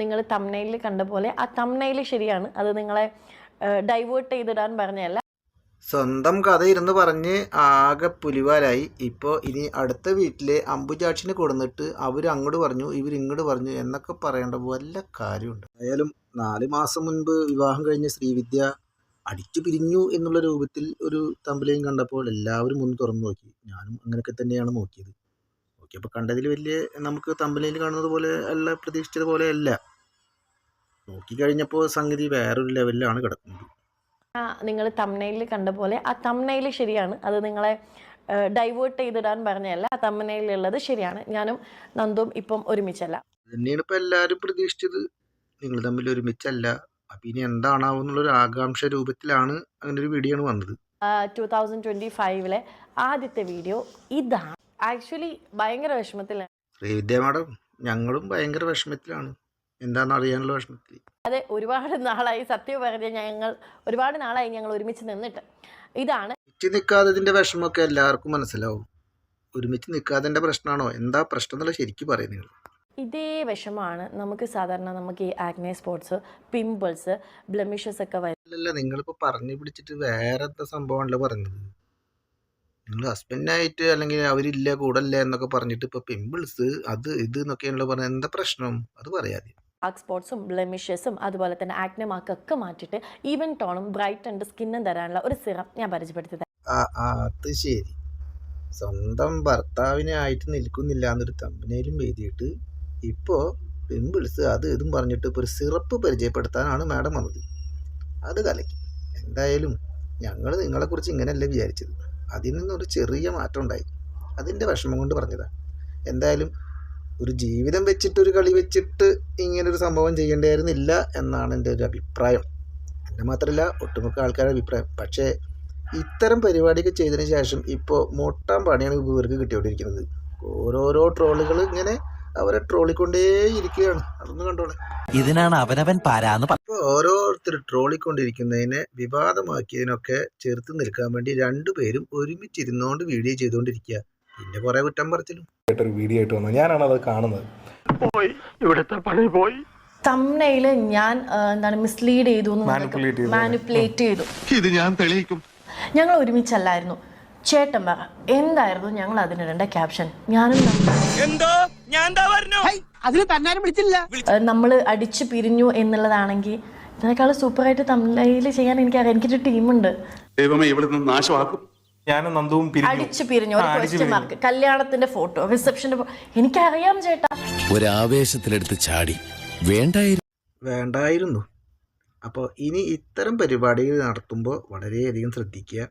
നിങ്ങൾ തമ്നയിൽ കണ്ട പോലെ ആ തമ്നയിൽ ശരിയാണ്. അത് നിങ്ങളെ ഡൈവേർട്ട് ചെയ്തിടാൻ പറഞ്ഞല്ല സ്വന്തം കഥ ഇരുന്ന് പറഞ്ഞ് ആകെ പുലിവാലായി. ഇപ്പോൾ ഇനി അടുത്ത വീട്ടിലെ അമ്പുചാക്ഷിനെ കൊടുന്നിട്ട് അവർ അങ്ങോട്ട് പറഞ്ഞു ഇവർ ഇങ്ങോട്ട് പറഞ്ഞു എന്നൊക്കെ പറയേണ്ട വല്ല കാര്യമുണ്ട്. ആയാലും നാല് മാസം മുൻപ് വിവാഹം കഴിഞ്ഞ ശ്രീവിദ്യ അടിച്ചു പിരിഞ്ഞു എന്നുള്ള രൂപത്തിൽ ഒരു തമ്പലയും കണ്ടപ്പോൾ എല്ലാവരും ഒന്ന് തുറന്നു നോക്കി. ഞാനും അങ്ങനെയൊക്കെ തന്നെയാണ് നോക്കിയത്. നോക്കിയപ്പോൾ കണ്ടതിൽ വലിയ നമുക്ക് തമ്പലയിൽ കാണുന്നത് പോലെ അല്ല പ്രതീക്ഷിച്ചത് പോലെ അല്ല. നോക്കിക്കഴിഞ്ഞപ്പോൾ സംഗതി വേറൊരു ലെവലിലാണ് കിടക്കുന്നത്. നിങ്ങൾ തമ്മനയിൽ കണ്ട പോലെ ആ തമ്മനയിൽ ശരിയാണ്. അത് നിങ്ങളെ ഡൈവേർട്ട് ചെയ്തിടാൻ പറഞ്ഞല്ല ആ തമ്മനയിലുള്ളത് ശരിയാണ്. ഞാനും നന്ദും ഇപ്പം ഒരുമിച്ചല്ല. തന്നെയാണ് ഇപ്പൊ എല്ലാവരും പ്രതീക്ഷിച്ചത്. നിങ്ങൾ തമ്മിൽ ഒരുമിച്ചല്ല. പിന്നെ ഇനി എന്താണാവും എന്നുള്ളൊരു ആകാംക്ഷ രൂപത്തിലാണ് അങ്ങനെ ഒരു വീഡിയോ ആണ് വന്നത് ടു തൗസൻഡ് ട്വന്റി ഫൈവിലെ ആദ്യത്തെ വീഡിയോ ഇതാണ്. ആക്ച്വലി ഭയങ്കര വിഷമത്തിലാണ് ശ്രീവിദ്യ മാഡം ഞങ്ങളും ഭയങ്കര വിഷമത്തിലാണ്. എന്താണെന്ന് അറിയാനുള്ള വിഷമത്തിൽ. അതെ ഒരുപാട് നാളായി സത്യം പറഞ്ഞ ഞങ്ങൾ ഒരുപാട് നാളായി ഞങ്ങൾ ഒരുമിച്ച് നിന്നിട്ട്. ഇതാണ്. ഒരുമിച്ച് നിൽക്കാത്തതിന്റെ വിഷമമൊക്കെ എല്ലാവർക്കും മനസ്സിലാവും. ഒരുമിച്ച് നിൽക്കാതെ പ്രശ്നമാണോ? എന്താ പ്രശ്നം എന്നുള്ള ശരിക്കും പറയുന്നത് ഇതേ വിഷമമാണ് നമുക്ക് സാധാരണ നമുക്ക് ഈ ആഗ്നേ സ്പോട്സ് പിമ്പിൾസ് ബ്ലമിഷസ് ഒക്കെ വരും അല്ലല്ല നിങ്ങളിപ്പോൾ പറഞ്ഞു പിടിച്ചിട്ട് വേറെ എന്താ സംഭവമാണല്ലോ പറഞ്ഞത്? നിങ്ങൾ ഹസ്ബൻഡായിട്ട് അല്ലെങ്കിൽ അവരില്ല കൂടല്ല എന്നൊക്കെ പറഞ്ഞിട്ട് ഇപ്പോൾ പിമ്പിൾസ് അത് ഇത് എന്നൊക്കെയാണല്ലോ പറഞ്ഞത് എന്താ പ്രശ്നം? അത് പറയാതെ. ഡാർക്ക് സ്പോട്സും ബ്ലെമിഷസും അതുപോലെ തന്നെ ആഗ്നെ മാർക്കൊക്കെ മാറ്റിയിട്ട് ഈവൻ ടോണും ബ്രൈറ്റ് ആൻഡ് സ്കിന്നും തരാനുള്ള ഒരു സിറം ഞാൻ പരിചയപ്പെടുത്തി അത് ശരി. സ്വന്തം ഭർത്താവിനെ ആയിട്ട് നിൽക്കുന്നില്ല എന്നൊരു തമ്പനയിലും എഴുതിയിട്ട് ഇപ്പോൾ പിമ്പിൾസ് അത് ഇതും പറഞ്ഞിട്ട് ഇപ്പോൾ ഒരു സിറപ്പ് പരിചയപ്പെടുത്താനാണ് മാഡം വന്നത്. അത് കലക്കി. എന്തായാലും ഞങ്ങൾ നിങ്ങളെക്കുറിച്ച് ഇങ്ങനെയല്ല വിചാരിച്ചത്. അതിൽ നിന്നൊരു ചെറിയ മാറ്റം ഉണ്ടായി. അതിന്റെ വിഷമം കൊണ്ട് പറഞ്ഞതാണ് എന്തായാലും ഒരു ജീവിതം വെച്ചിട്ട് ഒരു കളി വെച്ചിട്ട് ഇങ്ങനൊരു സംഭവം ചെയ്യേണ്ടായിരുന്നില്ല എന്നാണ് എന്റെ ഒരു അഭിപ്രായം. എന്റെ മാത്രമല്ല ഒട്ടുമുക്ക ആൾക്കാരുടെ അഭിപ്രായം. പക്ഷേ ഇത്തരം പരിപാടിയൊക്കെ ചെയ്തതിന് ശേഷം ഇപ്പോൾ മൊട്ടാൻ പണിയാണ് ഇവർക്ക് കിട്ടിക്കൊണ്ടിരിക്കുന്നത്. ഓരോരോ ട്രോളുകൾ ഇങ്ങനെ അവരെ ട്രോളിക്കൊണ്ടേ ഇരിക്കുകയാണ് അതൊന്ന് കണ്ടോളെ. ഇതിനാണ് അവനവൻ പാരാന്ന് ഓരോരുത്തർ ട്രോളിക്കൊണ്ടിരിക്കുന്നതിനെ വിവാദമാക്കിയതിനൊക്കെ ചെറുത്ത് നിൽക്കാൻ വേണ്ടി രണ്ടുപേരും ഒരുമിച്ചിരുന്നുകൊണ്ട് വീഡിയോ ചെയ്തുകൊണ്ടിരിക്കുക പിന്നെ കുറേ കുറ്റം പറച്ചിലും. ആയിട്ടൊരു വീഡിയോ ആയിട്ട് വന്നു. ഞാനാണ് അത് കാണുന്നത്. പോയി. ഇവിടുത്തെ പണി പോയി. തമ്മനയിൽ ഞാൻ എന്താണ് മിസ്ലീഡ് ചെയ്തു. മാനിപ്പുലേറ്റ് ചെയ്തു ഇത് ഞാൻ തെളിയിക്കും. ഞങ്ങൾ ഒരുമിച്ചല്ലായിരുന്നു ചേട്ടൻ പറ എന്തായിരുന്നു ഞങ്ങൾ അതിനിടേണ്ട ക്യാപ്ഷൻ ഞാനും അതിന് തന്നാരും വിളിച്ചില്ല. നമ്മൾ അടിച്ചു പിരിഞ്ഞു എന്നുള്ളതാണെങ്കിൽ ഇതിനേക്കാൾ സൂപ്പറായിട്ട് തമിഴിൽ ചെയ്യാൻ എനിക്കറിയാം. എനിക്കൊരു ടീമുണ്ട്. ദൈവമേ ഇവിടെ നിന്ന് നാശമാക്കും. ഞാനും നന്ദുവും പിരിഞ്ഞു. അടിച്ചു പിരിഞ്ഞു ഒരു ക്വസ്റ്റ്യൻ മാർക്ക് കല്യാണത്തിന്റെ ഫോട്ടോ റിസപ്ഷന്റെ എനിക്കറിയാം ചേട്ടാ. ഒരാവേശത്തിലെടുത്ത് ചാടി. വേണ്ടായിരുന്നു വേണ്ടായിരുന്നു. അപ്പോൾ ഇനി ഇത്തരം പരിപാടികൾ നടത്തുമ്പോൾ വളരെയധികം ശ്രദ്ധിക്കുക.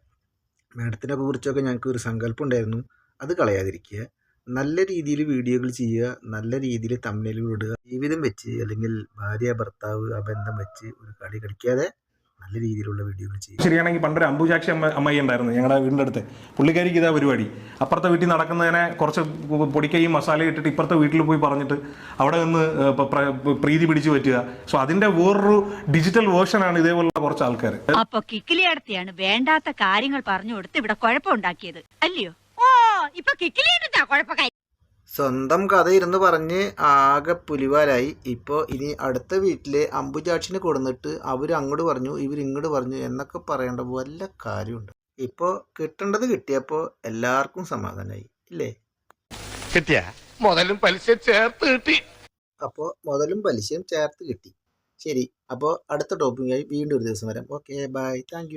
മാഡത്തിനെ കുറിച്ചൊക്കെ ഞങ്ങൾക്ക് ഒരു സങ്കല്പം ഉണ്ടായിരുന്നു. അത് കളയാതിരിക്കുക. നല്ല രീതിയിൽ വീഡിയോകൾ ചെയ്യുക നല്ല രീതിയിൽ തമ്മിലുകൾ ഇടുക ജീവിതം വെച്ച് അല്ലെങ്കിൽ ഭാര്യ ഭർത്താവ് ആ ബന്ധം വെച്ച് ഒരു കളി കളിക്കാതെ നല്ല രീതിയിലുള്ള വീഡിയോകൾ ചെയ്യും ശരിയാണെങ്കിൽ പണ്ടൊരു അമ്പുചാക്ഷി അമ്മ അമ്മായി ഉണ്ടായിരുന്നു ഞങ്ങളുടെ വീടിന്റെ അടുത്ത്. പുള്ളിക്കാരിക്ക് ഇതാ പരിപാടി. അപ്പുറത്തെ വീട്ടിൽ നടക്കുന്നതിനെ കുറച്ച് പൊടിക്കൈയും മസാല ഇട്ടിട്ട് ഇപ്പുറത്തെ വീട്ടിൽ പോയി പറഞ്ഞിട്ട് അവിടെ നിന്ന് പ്രീതി പിടിച്ചു പറ്റുക. സോ അതിന്റെ വേറൊരു ഡിജിറ്റൽ വേർഷനാണ് ഇതേപോലുള്ള കുറച്ച് ആൾക്കാർ. അപ്പൊ കിക്കിലി അടുത്തെയാണ് വേണ്ടാത്ത കാര്യങ്ങൾ പറഞ്ഞു കൊടുത്ത് ഇവിടെ കുഴപ്പമുണ്ടാക്കിയത് അല്ലയോ? ഓ ഇപ്പൊ കിക്കിലിയടത്താ കുഴപ്പക്കാരി? സ്വന്തം കഥ ഇരുന്ന് പറഞ്ഞ് ആകെ പുലിവാലായി. ഇപ്പോൾ ഇനി അടുത്ത വീട്ടിലെ അമ്പുചാക്ഷിനെ കൊടുന്നിട്ട് അവർ അങ്ങോട്ട് പറഞ്ഞു ഇവർ ഇങ്ങോട്ട് പറഞ്ഞു എന്നൊക്കെ പറയേണ്ട വല്ല കാര്യമുണ്ട്. ഇപ്പോൾ കിട്ടേണ്ടത് കിട്ടിയപ്പോൾ എല്ലാവർക്കും സമാധാനമായി ഇല്ലേ? കിട്ടിയ? മുതലും പലിശ ചേർത്ത് കിട്ടി. അപ്പോൾ മുതലും പലിശയും ചേർത്ത് കിട്ടി. ശരി അപ്പോൾ അടുത്ത ടോപ്പിക്കായി വീണ്ടും ഒരു ദിവസം വരാം. Okay bye thank